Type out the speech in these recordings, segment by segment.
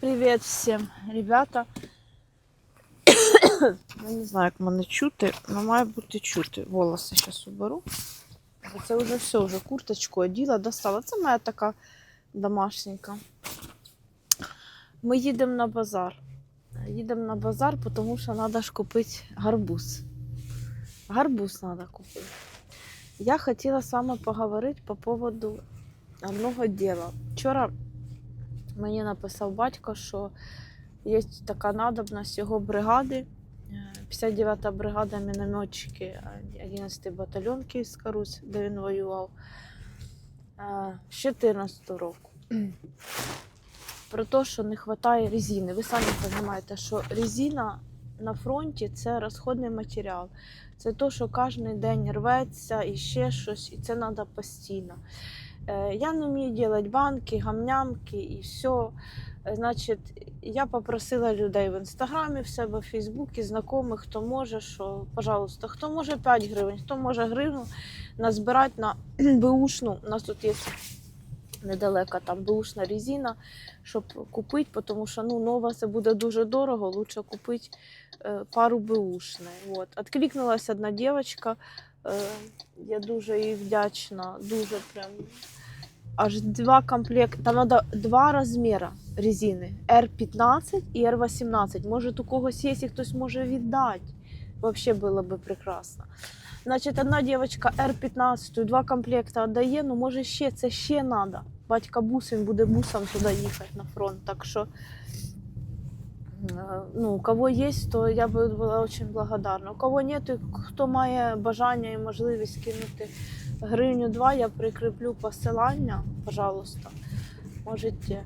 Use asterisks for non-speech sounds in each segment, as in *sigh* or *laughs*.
Привіт всім, ребята. *coughs* Я не знаю, як мене чути, але має бути чути. Волоси зараз уберу. Це вже все, вже курточку оділа, достала. Це моя така домашненька. Ми їдемо на базар. Їдемо на базар, тому що треба ж купити гарбуз. Гарбуз треба купити. Я хотіла вами поговорити по поводу одного діла. Вчора мені написав батько, що є така надобність його бригади. Е, 59-та бригада мінометчики, е, 11-й батальйон Київська Русь, де він воював е, з 14 року. Про те, що не вистачає резини. Ви самі розумієте, що резина на фронті це розходний матеріал. Це те, що кожен день рветься і ще щось, і це треба постійно. Е, Я не вмію робити банки, гамнямки і все. Е, Значить, я попросила людей в інстаграмі, в себе в Фейсбуці, знайомих, хто може, що, пожалуйста, хто може 5 гривень, хто може гривну назбирати на *clears throat* беушну. У нас тут є недалеко там беушна резина, щоб купити, тому що ну, нова це буде дуже дорого, лучше купити е, пару беушної. Вот. Откликнулася одна дівчинка, е, я дуже їй вдячна, дуже прям аж два комплекта. Там треба два розміри резини: R15 і R18. Може, у когось є, і хтось може віддати. Вообще було би прекрасно. Значить, одна дівчинка R15, два комплекти віддає, ну може ще це ще треба. Батька бус, він буде бусом туди їхати на фронт. Так що, е, ну, у кого є, то я би була дуже благодарна. У кого і хто має бажання і можливість кинути гривню 2 я прикріплю посилання, пожалуйста. Можете е,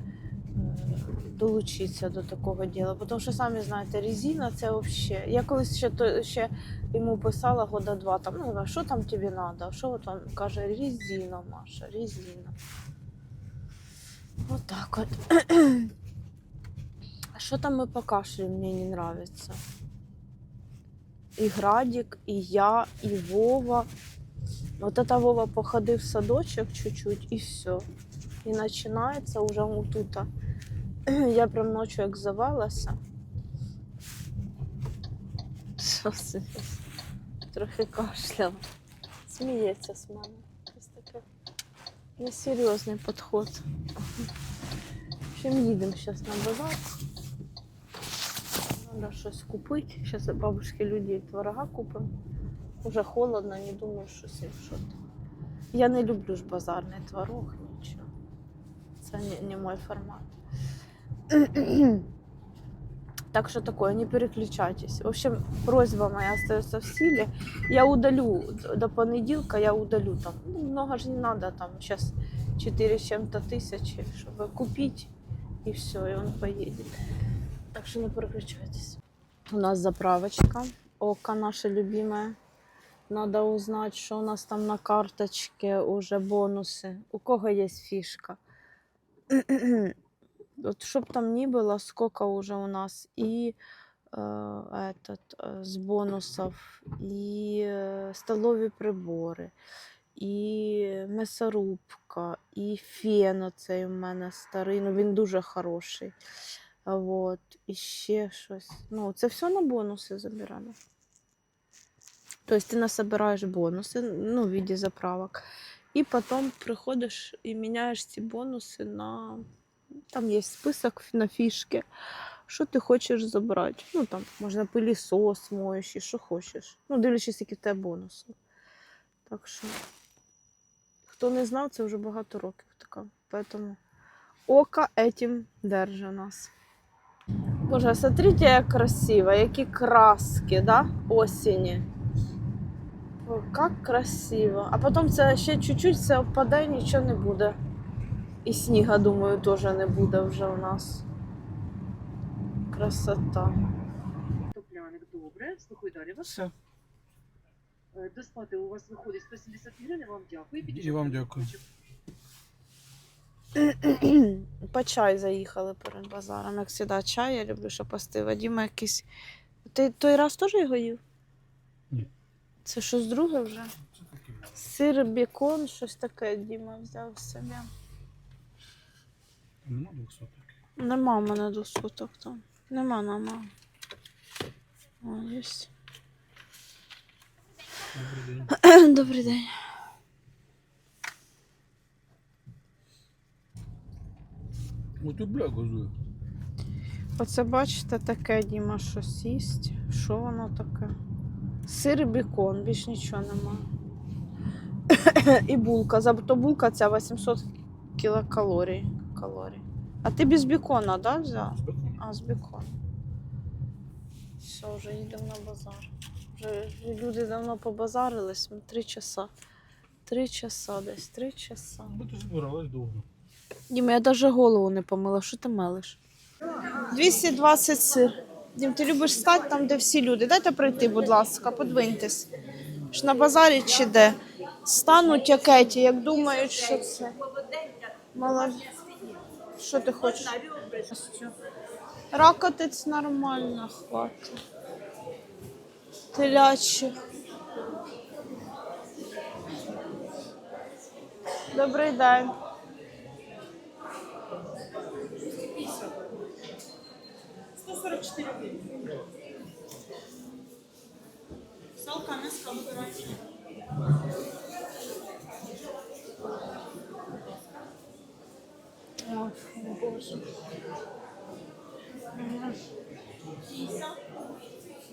долучитися до такого діла. Тому що самі знаєте, резина це взагалі. Я колись ще, то, ще йому писала года два, там, ну, що там тобі треба? Що от він каже, резина, Маша, резина. Вот так от. *clears throat* Що там ми по мені не нравится? І Градик, і я, і Вова. Вот это Вова походив в садочок чуть-чуть і все. І починається уже тут. *clears throat* Я прям ночі як завелася. Що це? Трохи кашляла. Сміється з мене. Ось таке несерйозний підход. Общем, їдемо зараз на базар. Треба щось купити. Зараз бабушки людей творога купимо. Уже холодно, не думаю, що там. Я не люблю ж базарний творог, нічого. Це не, не мой формат. *clears throat* Так что такое, не переключайтесь. В общем, просьба моя остается в силе. Я удалю до понеділка, я удалю там. Ну, много же не надо, там сейчас 4 с чем-то тысячи, чтобы купить, и все, и он поедет. Так что не переключайтесь. У нас заправочка. Ока наша любимая. Надо узнать, что у нас там на карточке уже бонусы. У кого есть фишка. Вот чтоб там ни было, сколько уже у нас и э, этот э, с бонусов, и э, столові прибори, і м'ясорубка, і фен оцей у мене старий, ну він дуже хороший. А Вот, і ще щось. Ну, це все на бонуси забирали. Тобто ти насобираєш бонуси, ну, в виде заправок. І потім приходиш і міняєш ці бонуси на. Там є список на фішки, що ти хочеш забрати. Ну, там можна пилісос моєш і що хочеш. Ну, дивлячись, які в тебе бонуси. Так що, хто не знав, це вже багато років така. Поэтому око этим держи нас. Боже, смотрите, як красиво, які краски, да, осені. О, Как красиво. А потім це ще чуть-чуть це впаде, нічого не буде. І сніга, думаю, теж не буде вже у нас. Красота. Топляник, добре. Слухай далі вас. Все. Е, До сплати у вас виходить 170 гривень, вам дякую. І вам дякую. По чай заїхали перед базаром. Як завжди, чай, я люблю, щоб пасти. Вадима якийсь. Ти той раз теж його їв? Це щось друге вже? Сир, бекон, щось таке Діма взяв собі. Нема двох соток. Нема в мене до суток там. Нема, нема. О, є. Добрий день. *clears throat* Добрий день. Ой, тут бля газує. Оце бачите таке, Діма, щось їсть. Що воно таке? Сир і бікон, більш нічого нема. *coughs* і булка. Зато булка ця 800 кілокалорій. Калорій. А ти без бікона, да, взяв? А, з біконом. Все, вже їдемо на базар. Вже люди давно побазарились, три часа. Три часа десь, три часа. Бо ти збиралась довго. Діма, я навіть голову не помила, що ти мелиш? 220 сир. Дім, ти любиш стати там, де всі люди. Дайте пройти, будь ласка, подвиньтесь. Ж на базарі чи де? Стануть якеті, як думають, що це. Мало... Що ти хочеш? Ракотець нормально хватить. Телячих. Добрий день. Салка, мяско выбирайте. Ой, боже.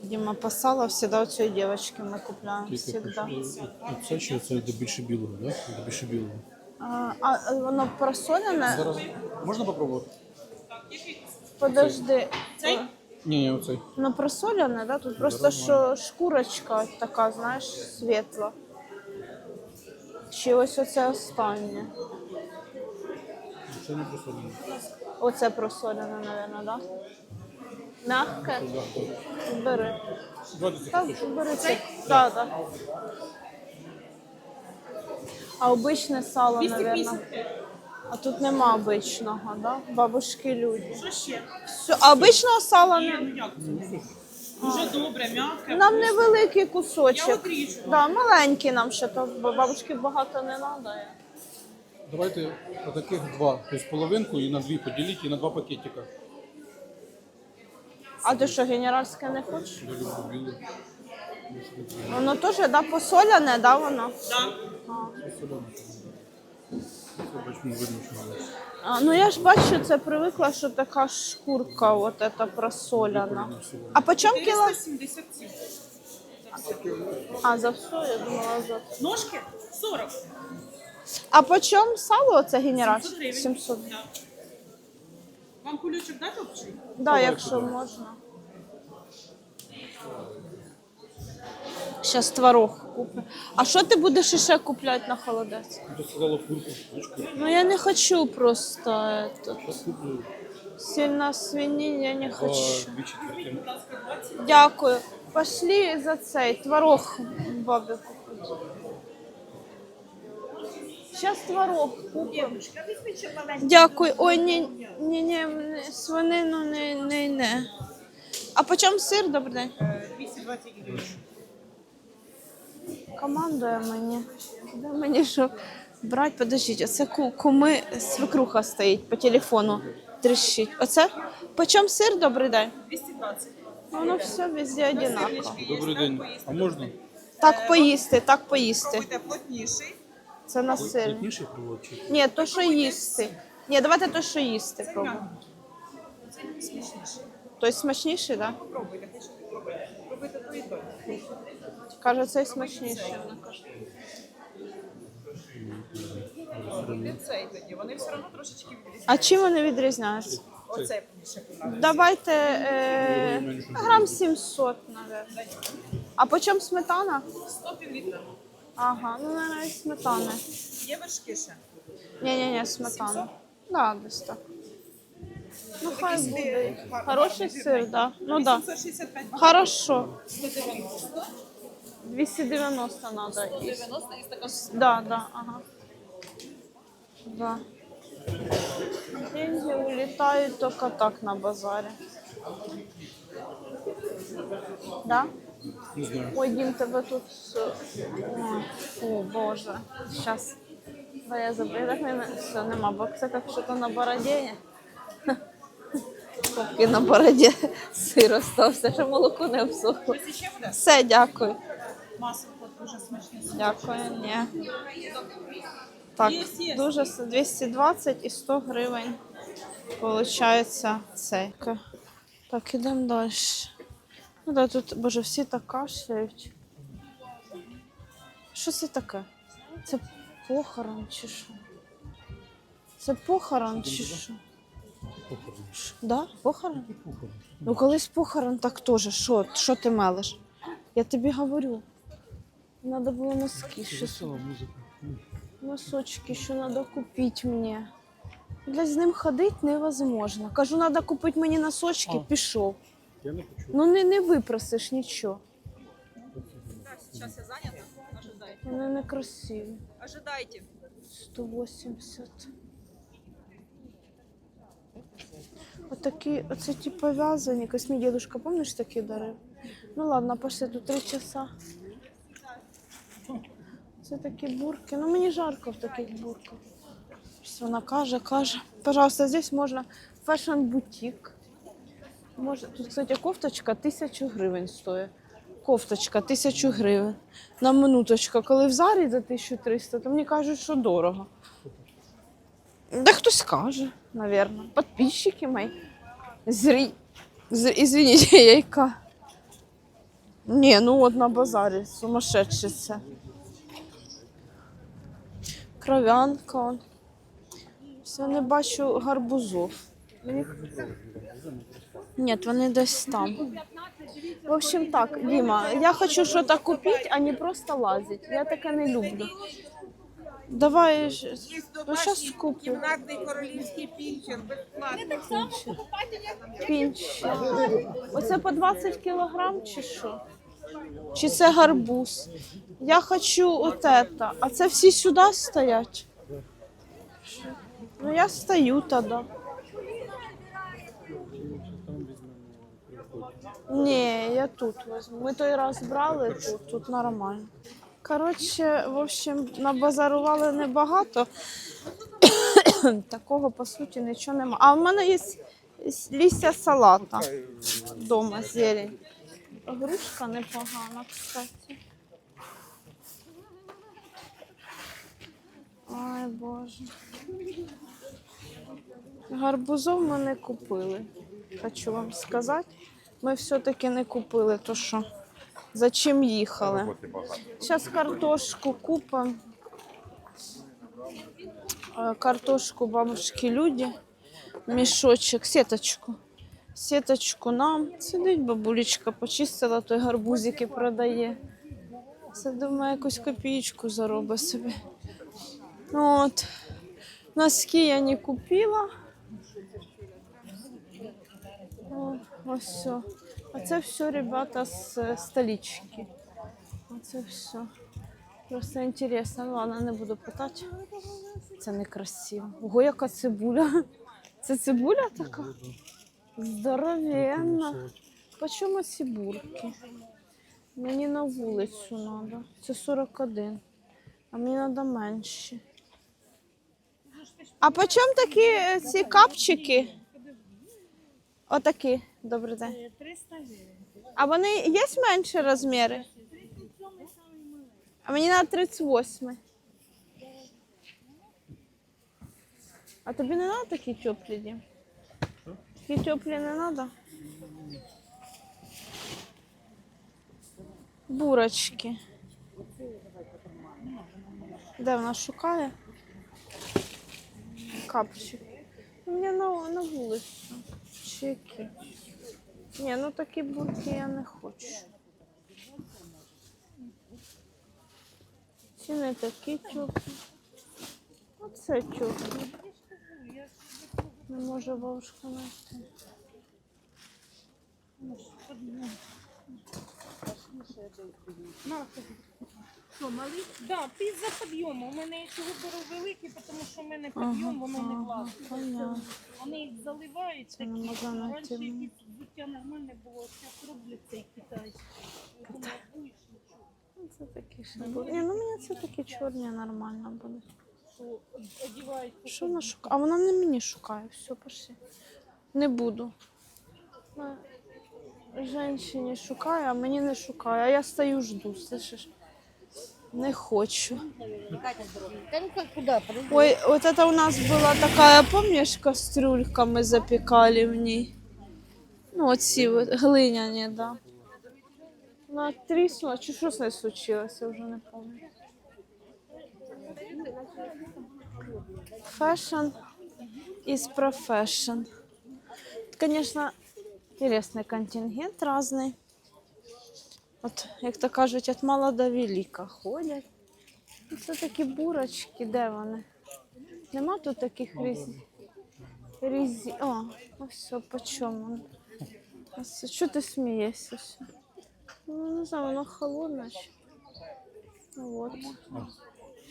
Дима, посала всегда у цієї дівчинки ми купляємо. Всегда. Це чи це де більше білого, да? Де більше білого. А, а воно просолене? Зараз можна попробувати? Подожди. Цей? Ні, ні, оцей. Ну просолене, да? Тут просто що шкурочка така, знаєш, світла. Чи ось оце останнє. Це не просто. Оце просолене, мабуть, да? Мягке? Бери. Так, бери це. Так, так. А обичне сало, мабуть. 250. А тут нема обичного, да? Бабушки люди. Що ще? Все, а обичного сала Ні, не. ну як це? Дуже добре, м'яке. Нам невеликий Я кусочок. отріжу. Да, маленький нам ще, то бо бабушки багато не треба. Давайте отаких два. Тобто половинку і на дві поділіть, і на два пакетика. А ти що, генеральське не хочеш? Я люблю біле. Воно теж, да, посоляне, да, воно? Да. Видно. А, ну я ж бачу, це привикла, що така шкурка, от ета просоляна. А по чому кіло? 477. А, за все, я думала за. Ножки 40. А по чому сало оце 700 генеральське? гривень. 700. Да. Вам кулючок дати общий? Да, якщо можна. Зараз творог куплю. А що ти будеш іще купляти на холодець? Ти сказала курку, курочку. Ну я не хочу просто этот, Зараз куплю сильно свинин, я не хочу. дві четверти. Будь ласка, 20. Дякую. Пошли за цей творог бабі купити. Зараз творог купимо. Дякую. Ой, ні, ні, ні, не- свинину не, не, не. А по чому сир, добрий день? Е, 220 гривень. Командує мені. Де мені що брати? Подождіть, оце куми свекруха стоїть по телефону. Трещить. Оце? По чому сир, добрий день? 220. Воно все везде одинаково. Добрий день. А можна? Так поїсти, так поїсти. Пробуйте плотніший. Це на сир. Плотніший провод? Ні, то, що їсти. Ні, давайте то, що їсти пробуємо. Це смачніший. Той смачніший, так? Да? Пробуйте, хочете пробуйте. Пробуйте то і то. Каже, цей смачніший. вона цей тоді. Вони все одно трошечки відрізняються. А чим вони відрізняються? Оцей більше. Давайте е, грам 700, мабуть. А по чому сметана? 100 півлітра. Ага, ну навіть сметана. Є вершки ще? Ні-ні-ні, сметана. Да, десь так. Ну, хай буде. Хороший сир, жирний. да. Ну да. 865 Хорошо. 190. 290 надо. І- 90 і така Да, да, ага. Да. Деньги улетают только так на базаре. Да? Не знаю. Ой, Дім, тебе тут. все. Ой, Фу, боже. Сейчас. Да, я забыла. Так не, все, нема, бо це як що-то на бороді. поки на бороді сир остався, що молоко не обсохло. Все, дякую. Масло дуже смачне. Дякую, ні. Так, дуже 220 і 100 гривень. Получається цей. Так, ідемо далі. Ну да, тут, боже, всі так кашляють. Що це таке? Це похорон чи що? Це похорон чи що? Ш- Да? Похорон? Ну колись похорон так теж. Що? Що ти мелиш? Я тобі говорю. Надо було носки. Весела. Носочки, що треба купити мені. Для з ним ходити невозможно. Кажу, треба купити мені носочки, А. пішов. Я не хочу. Ну не, не випросиш нічого. Так, зараз я зайнята. Ожидайте. Вони не красиві. Ожидайте. 180. Отакі, оце ті пов'язані. Якось мій дідушка, пам'ятаєш, такі дарив? Ну ладно, пошли тут три часа. Це такі бурки. Ну мені жарко в таких бурках. Щось вона каже, каже. Пожалуйста, здесь можна фешн-бутік. Може, тут, кстати, кофточка тисячу гривень стоїть. Кофточка тисячу гривень. На минуточку, коли в зарі за 1300, то мені кажуть, що дорого. Да хтось каже, напевно. Подписчики мої. Зрі... З... Извините, я яка. Ні, ну от на базарі сумасшедше це. Кров'янка. Все не бачу гарбузов. Ні, вони десь там. В общем так, Діма, я хочу щось купити, а не просто лазити. Я таке не люблю. Давай, ж- ну зараз куплю. кімнатний королівський пінчер безплатно. Пінч. Оце по 20 кілограм чи що? Чи це гарбуз? Я хочу от это. А це всі сюди стоять? Ну я стою тоді. Ні, я тут возьму. Ми той раз брали тут, тут нормально. Коротше, в общем, набазарували небагато. *coughs* Такого по суті нічого нема. А в мене є лістя салата вдома зелень. Грушка непогана, кстати. Ой, Боже. Гарбузов ми не купили. Хочу вам сказати. Ми все-таки не купили, то що за чим їхали. Зараз картошку купимо. Е, Картошку бабушки люди. Мішочок, сіточку. Сіточку нам. Сидить бабулечка, почистила той гарбузик і продає. Це, думаю, якусь копієчку заробить собі. Ну, От. Носки я не купила. О, ось все. А це все, ребята, з столички. Оце все. Просто інтересно. Ну, ладно, не буду питати. Це некрасиво. Ого, яка цибуля. *laughs* Це цибуля така? Здоровенна. Почому ці бурки? Мені на вулицю треба. Це 41. А мені треба менше. А по чому такі е, ці капчики? Отакі. Добрий день. 300 гривень. А вони є менші розміри? А мені на 38. А тобі не треба такі теплі? Дім? Такі теплі не треба? Бурочки. Де вона шукає? Капчик. У мене на, на вулицю. Чи які? Ні, ну такі бурки я не хочу. Ці не такі теплі. Оце теплі. Не може бабушка знайти. Що, малий? Да, ти за підйому. У мене цього беру великі, тому що в мене підйом, воно не влазить. понятно. Вони їх заливають такі. можна знайти Раніше якісь взуття нормальне було, зараз роблять цей китайський. Я будеш нічого. Ну, Це такі ж не буде. Ні, ну мені це такі чорні нормально буде. Що одівають. Що вона шукає? А вона не мені шукає. Все, пошли. Не буду. Женщині шукаю, а мені не шукає. А я стою жду, слышиш? Не хочу. Ой, вот это у нас была такая, помнишь, кастрюлька мы запекали в ней? Ну, оці от, глиняні, да. Вона тріснула, чи що з нею случилось, я вже не пам'ятаю. Fashion is profession. Конечно, интересный контингент разный. От, як то кажуть, від мала до велика ходять. Це такі бурочки, де вони? Нема тут таких різні. Різні. О, ось все, по чому? Ось, що ти смієшся? Ну, не знаю, воно холодне. От.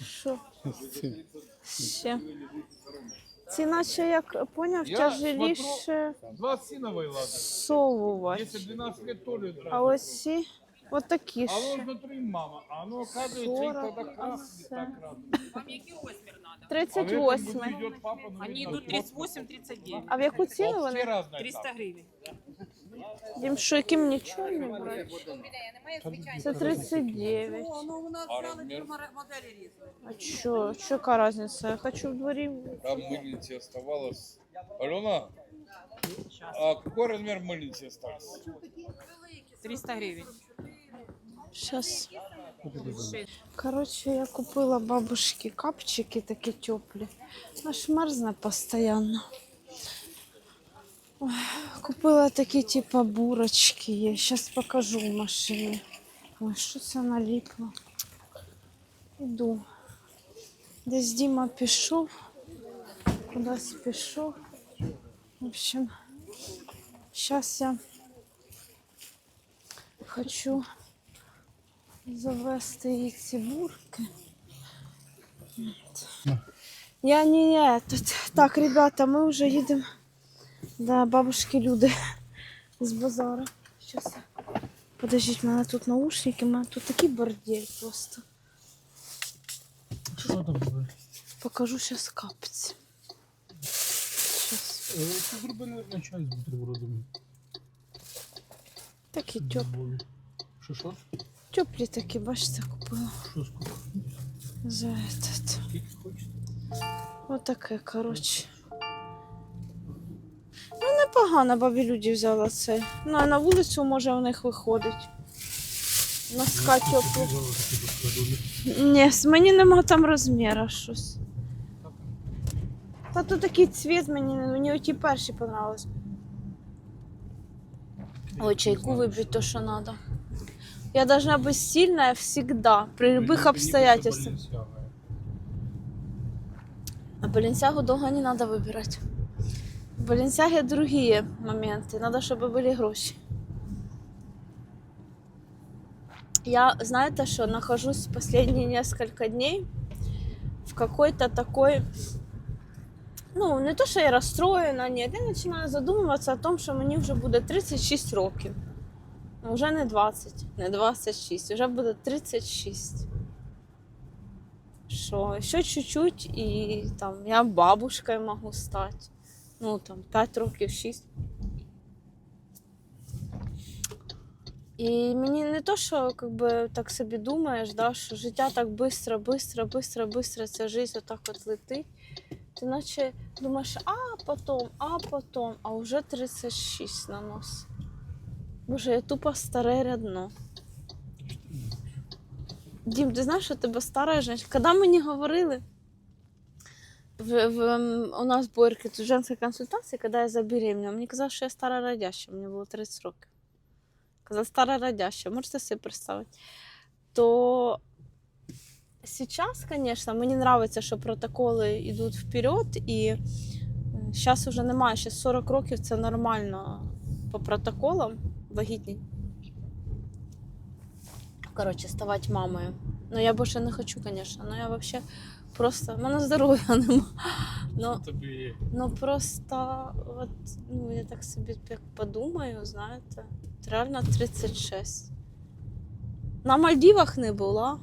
Що? Ще. Ці наче як поняв, тяжеліше 20-синовой ладно. совувати. Если 12 лет тоже. А ось ці, от такі А ще. оно внутри мама, а оно оказывается их тогда красный, так красный. Вам який розмір треба? А в этом 38. году идет папа, ну, Вони видно, йдуть 38-39. А в яку ціну Все вони? разные 300 там. гривень. Їм що, яким нічого не брати? Це 39. Ну, у нас А взяли розмір? дві моделі різні. А чо? Чо яка різниця? Я хочу в дворі. Там мыльницы оставалось. Алена, а какой размер мыльницы остался? 300 гривень. Сейчас. Короче, я купила бабушки капчики такі теплі. Аж мерзне постійно. Ой, Купила такі типа бурочки є. Сейчас покажу в машині. Ой, що це наліпло? Іду. Десь Діма пішов. Кудись пішов. В общем, зараз я хочу завести їй ці бурки. От. Я не, не тут. Так, ребята, ми вже їдемо до бабушки Люди з базара. Сейчас. Подождіть, в мене тут наушники, в мене тут такий бордель просто. Що там буде? Покажу зараз капці. Щас. Це зроби на чай з бутербродами. Такі тьоп, Що що? Теплі такі, бачите, купила. Що скільки? За этот. Скільки хочете? Отаке, коротше. Ну, непогано бабі люди взяла це. А на вулицю може у них виходить. Носка теплу. Ні, мені нема там розміру щось. Та тут такий цвіт мені, мені оті перші понравились. Ой, чайку вибить то, що треба. Я должна быть сильная всегда, при любых обстоятельствах. А Баленсягу долго не надо выбирать. В Баленсяге другие моменты. Надо, чтобы были гроши. Я, знаете что, нахожусь последние несколько дней в какой-то такой... Ну, не то, що я розстроєна, ні. Я починаю задумуватися о том, що мені вже буде 36 років. Ну, Вже не 20, не 26, вже буде 36 що ще чуть-чуть, і там я бабушкою можу стати. Ну там 5 років, 6. І мені не то, що как би, так собі думаєш, да, що життя так швидко, швидко, швидко, швидко, ця життя отак от летить. Ти наче думаєш, а потом, а потом, а вже 36 на нос. Боже, я тупо старе рядно. Дім, ти знаєш, що тебе стара жінка? Коли мені говорили, в, в, у нас була тут женська консультація, коли я забеременела, мені казали, що я стара радяща, мені було 30 років. Казали, стара радяща, можете собі представити. То сейчас, конечно, мені подобається, що протоколи йдуть вперед, і зараз вже немає, ще 40 років це нормально по протоколам вагітні. Коротше, ставати мамою. Ну, я більше не хочу, звісно. Ну, я взагалі просто. в мене здоров'я нема. Ну, Тобі ну просто, от, ну, я так собі як подумаю, знаєте, от реально 36. На Мальдівах не була.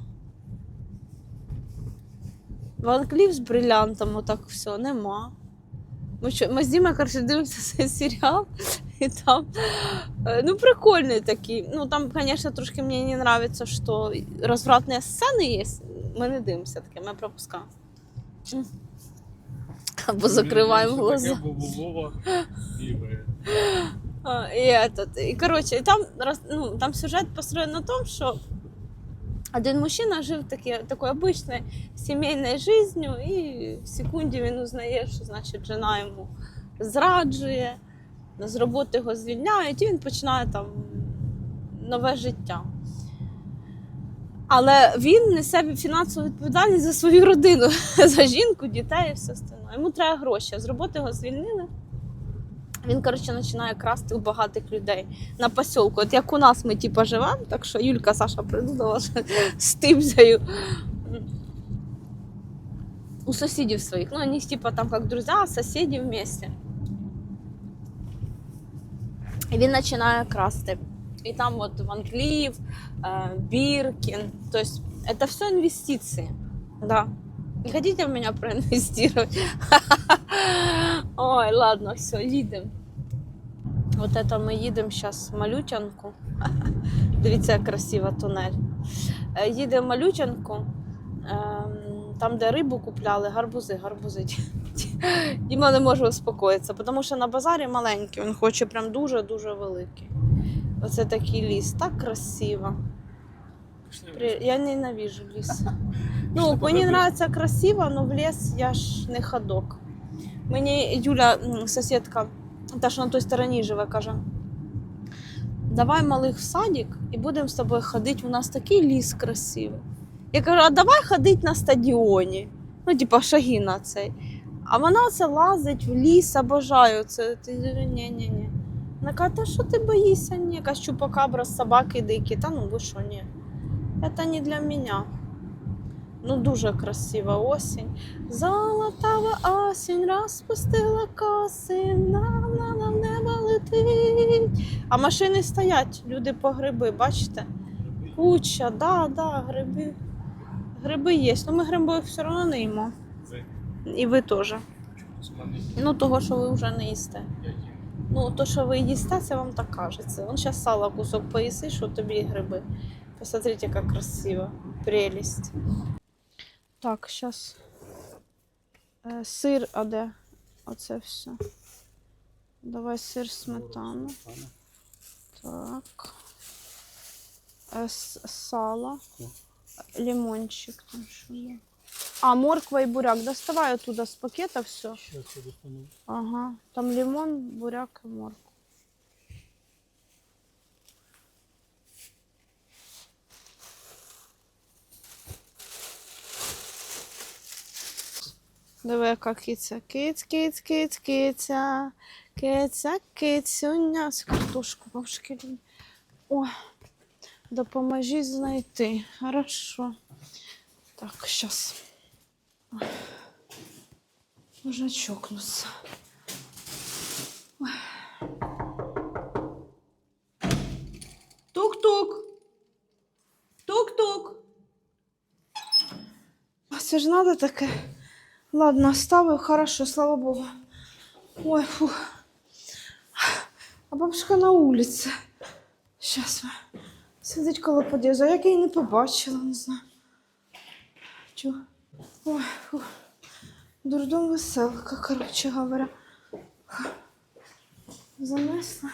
Ван Кліф з брилянтом, отак все, нема. Ми, що, ми з Дімою, коротше, дивимося цей серіал. І *laughs* там, е, ну, прикольний такий. Ну, там, звісно, трошки мені не подобається, що розвратні сцени є. Ми не дивимося таке, ми пропускаємо. Або закриваємо глаза. И этот, и короче, и там, ну, там сюжет построен на том, что один мужчина жив таки, такой обычной сімейною жизнью, і в секунді він узнає, що значить жена йому зраджує, з роботи його звільняють, і він починає там нове життя. Але він несе фінансову відповідальність за свою родину, *laughs* за жінку, дітей і все остальне. Йому треба гроші. З роботи його звільнили. Він, коротше, починає красти у багатих людей на посілку. От як у нас ми типу, живемо, так що Юлька Саша придумала *laughs* з типзою у сусідів своїх. Ну, вони типа там як друзі, сусіди вместе. І він починає красти. І там от Ван Кліф, е, Біркін. Тобто, це все інвестиції. Да. Не хотите в меня проинвестировать? *laughs* Ой, ладно, все, їдемо. От это ми їдемо зараз в Малютянку. *laughs* Дивіться, як красива тунель. Е, Їдемо в Малютянку, ем, там, де рибу купляли, гарбузи, гарбузи. *laughs* Діма не може успокоїтися, тому що на базарі маленький, він хоче прям дуже-дуже великий. Оце такий ліс, так красиво. При- Я ненавижу ліс. *laughs* Ну, мені подивитися красиво, але в ліс я ж не ходок. Мені Юля, сусідка, та що на той стороні живе, каже: давай малих в садик і будемо з тобою ходити. У нас такий ліс красивий. Я кажу, а давай ходити на стадіоні. Ну, типа, шаги на цей. А вона це лазить в ліс, обожаю це. Ти ні-ні-ні. Вона каже, та що ти боїшся? Ні, якась чупакабра, собаки дикі. Та ну ви що, ні. Це не для мене. Ну, дуже красива осінь. Золотава осінь розпустила коси, на на на небо летить. А машини стоять, люди по гриби, бачите? Куча, да, да, гриби. Гриби є. Ну ми гриби все одно не їмо. І ви теж. Ну, того, що ви вже не їсте. Ну, то, що ви їсте, це вам так кажеться. Вон зараз сало кусок поїси, що тобі гриби. Посмотрите, як красиво. Прелість. Так, зараз. Е, сир, а де? Оце все. Давай сир сметану. Так. Е, сало. Лимончик там що є. А, морква і буряк. Доставай оттуда з пакета все. Ага. Там лимон, буряк і морква. Диви, яка киця. Киць, киць, киць, киця. Киця, кицюня. З картошку бабушки. О, допоможіть знайти. Хорошо. Так, сейчас. Можна чокнутися. Тук-тук. Тук-тук. А Це ж надо таке. Ладно, оставив, хорошо, слава Богу. Ой, фух. А бабушка на. Щас ви. Сидить коло під'їзду, як я її не побачила, не знаю. Чу. Ой. Дурдом веселка, коротше говоря. Занесла.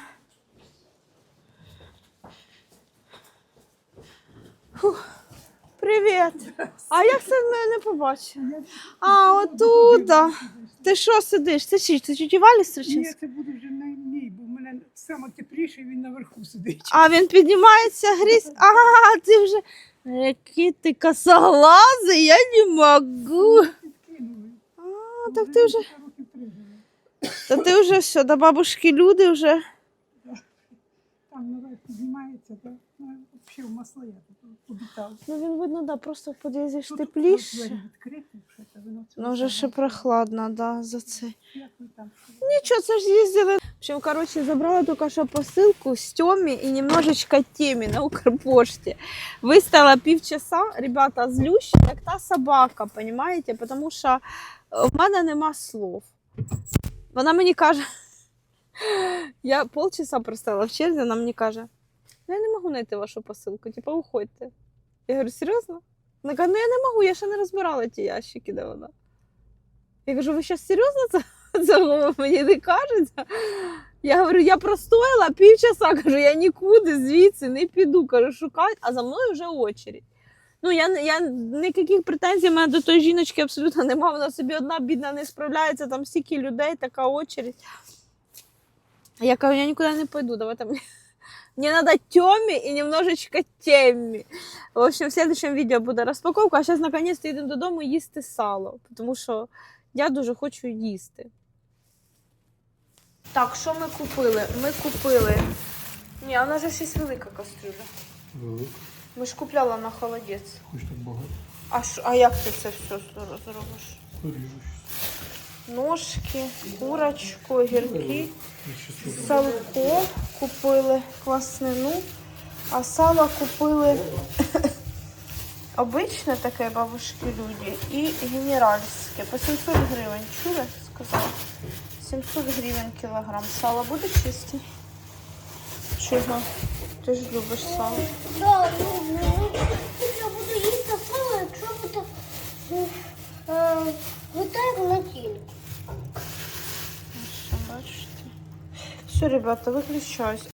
Фух. Привіт. А як це мене не побачила? А, отуда. Ти що сидиш? Ти чи ти тіті Валі Ні, це буде вже на мій, бо в мене саме тепліше, він наверху сидить. А він піднімається грізь. А, ти вже. Який ти косоглазий, я не можу. А, так ти вже. Та ти вже все, до бабушки люди вже. Там наверх піднімається, так? Ну, взагалі в масло я обітав. Ну він видно, да, просто в під'їзді ж тепліше. Ну вже ще прохладно, да, за це. Нічого, це ж їздили. Общем, короче, забрала только что посылку с Тёми и немножечко Теми на Укрпоште. Вистояла півчаса, ребята, злюща, як та собака, понимаете? Потому що в мене нема слов. Вона мені каже, *laughs* Я полчаса простояла в черзі, вона мені каже: ну я не можу знайти вашу посилку, типу, уходьте. Я говорю, серйозно? Вона каже, ну я не можу, я ще не розбирала ті ящики, де вона. Я кажу, ви зараз серйозно це, *laughs* цього мені не кажете? Я говорю, я простояла півчаса, *laughs* кажу, я нікуди звідси не піду, кажу, шукати, а за мною вже очередь. Ну, я, я ніяких претензій в мене до тої жіночки абсолютно немає. Вона собі одна бідна не справляється, там стільки людей, така очередь. Я кажу, я нікуди не пойду, давайте мені. *laughs* Мне надо Тёме и немножечко Темме. В общем, в следующем відео буде розпаковка, а зараз наконец-то йдемо додому їсти сало, тому що я дуже хочу їсти. Так, що ми купили? Ми купили. Ні, вона вже щось велика кастрюля. Велика. Ми ж купляла на холодець. Хоч так багато. А, ш... а як ти це все зро- зробиш? Поріжу Ножки, курочку, огірки, салко купили кваснину, а сало купили *coughs* обичне таке бабушки люди і генеральське по 700 гривень. Чули? Сказала. 700 гривень кілограм. Сало буде чисте? Чого? Ти ж любиш сало. Да, люблю. Ну, я буду їсти сало, якщо буде е, готові на тілі. Що, бачите? Все, ребята, виключаюсь.